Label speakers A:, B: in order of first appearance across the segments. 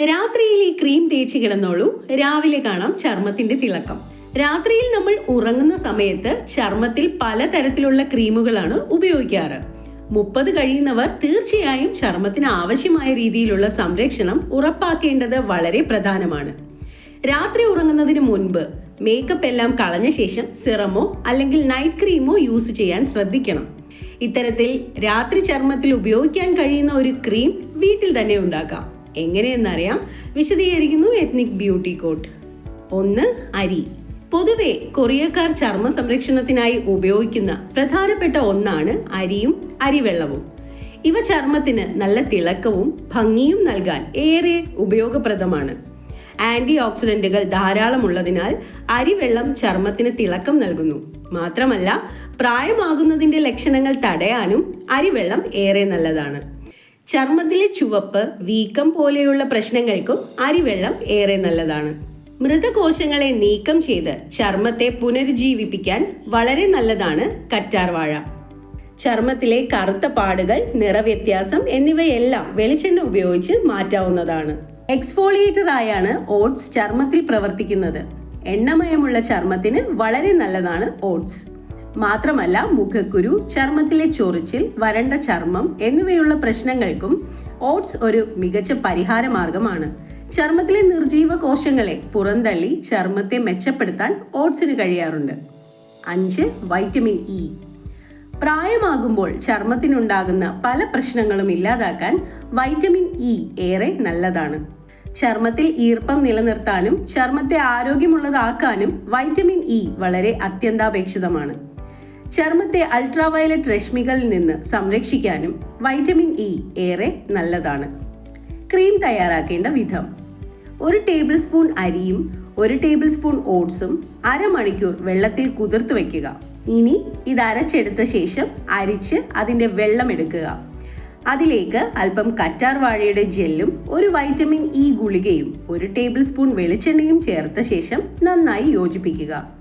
A: രാത്രിയിൽ ഈ ക്രീം തേച്ച് കിടന്നോളൂ. രാവിലെ കാണാം ചർമ്മത്തിന്റെ തിളക്കം. രാത്രിയിൽ നമ്മൾ ഉറങ്ങുന്ന സമയത്ത് ചർമ്മത്തിൽ പലതരത്തിലുള്ള ക്രീമുകളാണ് ഉപയോഗിക്കാറ്. മുപ്പത് കഴിയുന്നവർ തീർച്ചയായും ചർമ്മത്തിന് ആവശ്യമായ രീതിയിലുള്ള സംരക്ഷണം ഉറപ്പാക്കേണ്ടത് വളരെ പ്രധാനമാണ്. രാത്രി ഉറങ്ങുന്നതിന് മുൻപ് മേക്കപ്പ് എല്ലാം കളഞ്ഞ ശേഷം സിറമോ അല്ലെങ്കിൽ നൈറ്റ് ക്രീമോ യൂസ് ചെയ്യാൻ ശ്രദ്ധിക്കണം. ഇത്തരത്തിൽ രാത്രി ചർമ്മത്തിൽ ഉപയോഗിക്കാൻ കഴിയുന്ന ഒരു ക്രീം വീട്ടിൽ തന്നെ ഉണ്ടാക്കാം. എങ്ങനെയെന്നറിയാം. വിശദീകരിക്കുന്നു എത്നിക് ബ്യൂട്ടി കോട്ട് ഒന്ന് അരി. പൊതുവെ കൊറിയക്കാർ ചർമ്മ സംരക്ഷണത്തിനായി ഉപയോഗിക്കുന്ന പ്രധാനപ്പെട്ട ഒന്നാണ് അരിയും അരിവെള്ളവും. ഇവ ചർമ്മത്തിന് നല്ല തിളക്കവും ഭംഗിയും നൽകാൻ ഏറെ ഉപയോഗപ്രദമാണ്. ആന്റി ഓക്സിഡന്റുകൾ ധാരാളമുള്ളതിനാൽ അരിവെള്ളം ചർമ്മത്തിന് തിളക്കം നൽകുന്നു. മാത്രമല്ല പ്രായമാകുന്നതിന്റെ ലക്ഷണങ്ങൾ തടയാനും അരിവെള്ളം ഏറെ നല്ലതാണ്. ചർമ്മത്തിലെ ചുവപ്പ് വീക്കം പോലെയുള്ള പ്രശ്നങ്ങൾക്കും അരിവെള്ളം ഏറെ നല്ലതാണ്. മൃതകോശങ്ങളെ നീക്കം ചെയ്ത് ചർമ്മത്തെ പുനരുജ്ജീവിപ്പിക്കാൻ വളരെ നല്ലതാണ് കറ്റാർവാഴ. ചർമ്മത്തിലെ കറുത്ത പാടുകൾ നിറവ്യത്യാസം എന്നിവയെല്ലാം വെളിച്ചെണ്ണ ഉപയോഗിച്ച് മാറ്റാവുന്നതാണ്. എക്സ്ഫോളിയേറ്റർ ആയാണ് ഓട്സ് ചർമ്മത്തിൽ പ്രവർത്തിക്കുന്നത്. എണ്ണമയമുള്ള ചർമ്മത്തിന് വളരെ നല്ലതാണ് ഓട്സ്. മാത്രമല്ല മുഖക്കുരു ചർമ്മത്തിലെ ചൊറിച്ചിൽ വരണ്ട ചർമ്മം എന്നിവയുള്ള പ്രശ്നങ്ങൾക്കും ഓട്സ് ഒരു മികച്ച പരിഹാര മാർഗമാണ് ചർമ്മത്തിലെ നിർജീവ കോശങ്ങളെ പുറന്തള്ളി ചർമ്മത്തെ മെച്ചപ്പെടുത്താൻ ഓട്സിന് കഴിയാറുണ്ട്. അഞ്ച് വൈറ്റമിൻ ഇ. പ്രായമാകുമ്പോൾ ചർമ്മത്തിനുണ്ടാകുന്ന പല പ്രശ്നങ്ങളും ഇല്ലാതാക്കാൻ വൈറ്റമിൻ ഇ ഏറെ നല്ലതാണ്. ചർമ്മത്തിൽ ഈർപ്പം നിലനിർത്താനും ചർമ്മത്തെ ആരോഗ്യമുള്ളതാക്കാനും വൈറ്റമിൻ ഇ വളരെ അത്യന്താപേക്ഷിതമാണ്. ചർമ്മത്തെ അൾട്രാവയലറ്റ് രശ്മികളിൽ നിന്ന് സംരക്ഷിക്കാനും വൈറ്റമിൻ ഇ ഏറെ നല്ലതാണ്. ക്രീം തയ്യാറാക്കേണ്ട വിധം. ഒരു ടേബിൾ സ്പൂൺ അരിയും ഒരു ടേബിൾ സ്പൂൺ ഓട്സും അരമണിക്കൂർ വെള്ളത്തിൽ കുതിർത്ത് വയ്ക്കുക ഇനി ഇത് അരച്ചെടുത്ത ശേഷം അരിച്ച് അതിന്റെ വെള്ളം എടുക്കുക. അതിലേക്ക് അല്പം കറ്റാർ വാഴയുടെ ജെല്ലും ഒരു വൈറ്റമിൻ ഇ ഗുളികയും ഒരു ടേബിൾ സ്പൂൺ വെളിച്ചെണ്ണയും ചേർത്ത ശേഷം നന്നായി യോജിപ്പിക്കുക.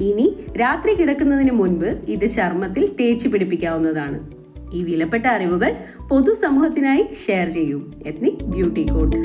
A: ഇനി രാത്രി കിടക്കുന്നതിന് മുൻപ് ഇത് ചർമ്മത്തിൽ തേച്ച് പിടിപ്പിക്കാവുന്നതാണ്. ഈ വിലപ്പെട്ട അറിവുകൾ പൊതുസമൂഹത്തിനായി ഷെയർ ചെയ്യൂ. Ethnic beauty code